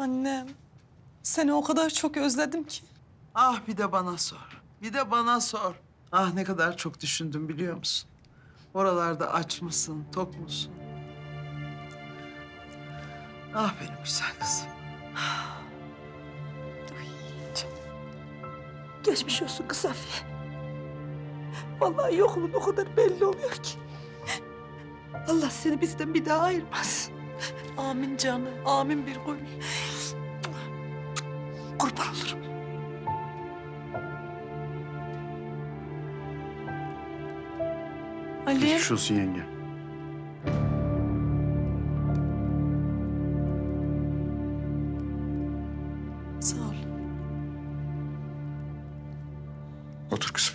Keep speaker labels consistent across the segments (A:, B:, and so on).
A: Annem, seni o kadar çok özledim ki.
B: Ah bir de bana sor. Bir de bana sor. Ah ne kadar çok düşündüm biliyor musun? Oralarda aç mısın, tok musun? Ah benim güzel kızım.
A: Geçmiş olsun kız Safiye. Vallahi yokluğun o kadar belli oluyor ki. Allah seni bizden bir daha ayırmaz. Amin canım, amin bir gül. Kurban olurum. Ali,
C: Geçmiş olsun yenge.
A: sağ ol.
C: Otur kızım.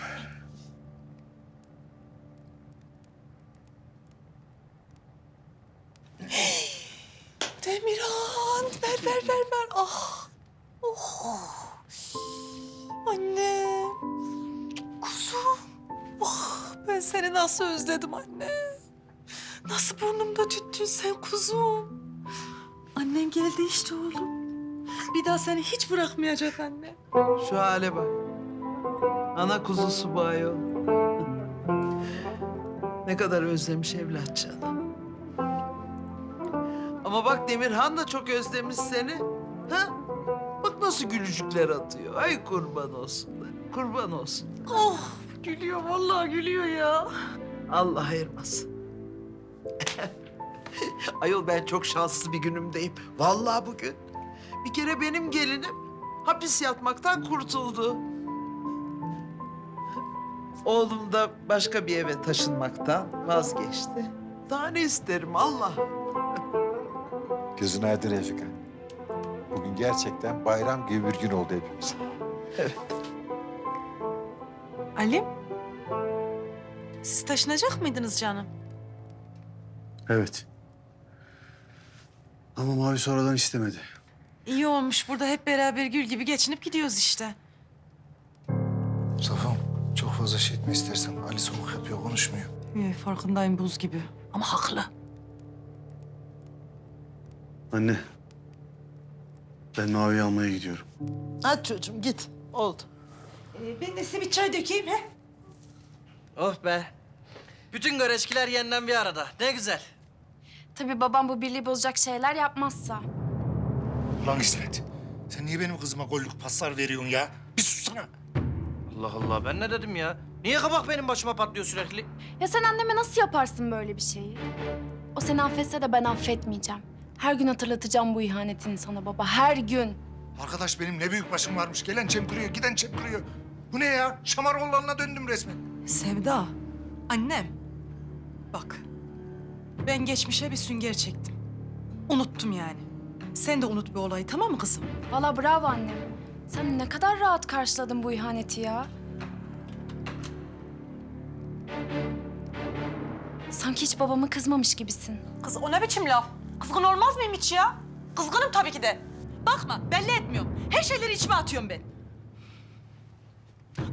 A: Demirhan, ver ver ver ver. Ah, oh. Anne, kuzum. Ah, ben seni nasıl özledim anne. Nasıl burnumda tüttün sen kuzum. Annen geldi işte oğlum. Bir daha seni hiç bırakmayacak anne.
B: Şu hale bak. Ana kuzusu bu ayol. ne kadar özlemiş evlatçığını. Ama bak Demirhan da çok özlemiş seni. Ha? Bak nasıl gülücükler atıyor. Ay kurban olsunlar. Kurban olsun.
A: Oh, gülüyor vallahi gülüyor ya.
B: Allah ayırmasın. Ayol ben çok şanslı bir günümdeyim. Vallahi bugün. Bir kere benim gelinim hapis yatmaktan kurtuldu. Oğlum da başka bir eve taşınmaktan vazgeçti. Daha ne isterim Allah?
D: Gözün aydın Refika. Bugün gerçekten bayram gibi bir gün oldu hepimiz.
A: Ali, siz taşınacak mıydınız canım?
C: Evet. Ama Mavi sonradan istemedi.
A: İyi olmuş. Burada hep beraber gül gibi geçinip gidiyoruz işte.
E: Safam çok fazla şey etme istersen. Ali soğuk yapıyor, konuşmuyor.
A: Ee, farkındayım buz gibi. Ama haklı.
C: Anne. Ben Mavi'yi almaya gidiyorum.
B: Hadi çocuğum git. Oldu.
A: Ee, ben de size bir çay dökeyim he.
F: Oh be. Bütün göreçkiler yeniden bir arada. Ne güzel.
G: Tabii babam bu birliği bozacak şeyler yapmazsa.
E: Lan İsmet, sen niye benim kızıma gollük paslar veriyorsun ya? Bir sussana.
F: Allah Allah ben ne dedim ya? Niye kabak benim başıma patlıyor sürekli?
G: Ya sen anneme nasıl yaparsın böyle bir şeyi? O seni affetse de ben affetmeyeceğim. Her gün hatırlatacağım bu ihanetini sana baba, her gün.
E: Arkadaş benim ne büyük başım varmış. Gelen çemkiriyor, giden çemkiriyor. Bu ne ya? Şamaroğullarına döndüm resmen.
A: Sevda, annem. Bak, ben geçmişe bir sünger çektim. Unuttum yani. Sen de unut bir olayı tamam mı kızım?
G: Valla bravo annem. Sen ne kadar rahat karşıladın bu ihaneti ya. Sanki hiç babama kızmamış gibisin.
A: Kız o ne biçim laf? Kızgın olmaz mıyım hiç ya? Kızgınım tabii ki de. Bakma belli etmiyorum. Her şeyleri içime atıyorum ben.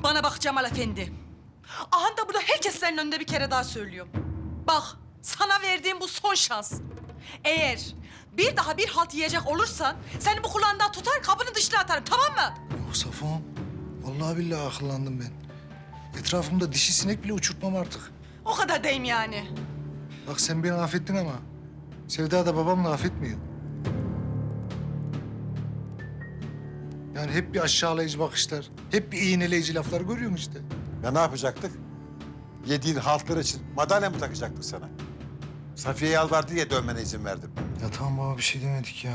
A: Bana bak Cemal Efendi. Aha da burada herkes senin önünde bir kere daha söylüyorum. Bak sana verdiğim bu son şans. Eğer bir daha bir halt yiyecek olursan seni bu kulağından tutar kapının dışına atarım tamam mı?
E: Oh Safon, vallahi billahi akıllandım ben. Etrafımda dişi sinek bile uçurtmam artık.
A: O kadar deyim yani.
E: Bak sen beni affettin ama Sevda da babamla affetmiyor. Yani hep bir aşağılayıcı bakışlar, hep bir iğneleyici laflar görüyorum işte.
D: Ya ne yapacaktık? Yediğin haltlar için madalya mı takacaktık sana? Safiye yalvardı diye dönmene izin verdim.
E: Ya tamam baba bir şey demedik ya.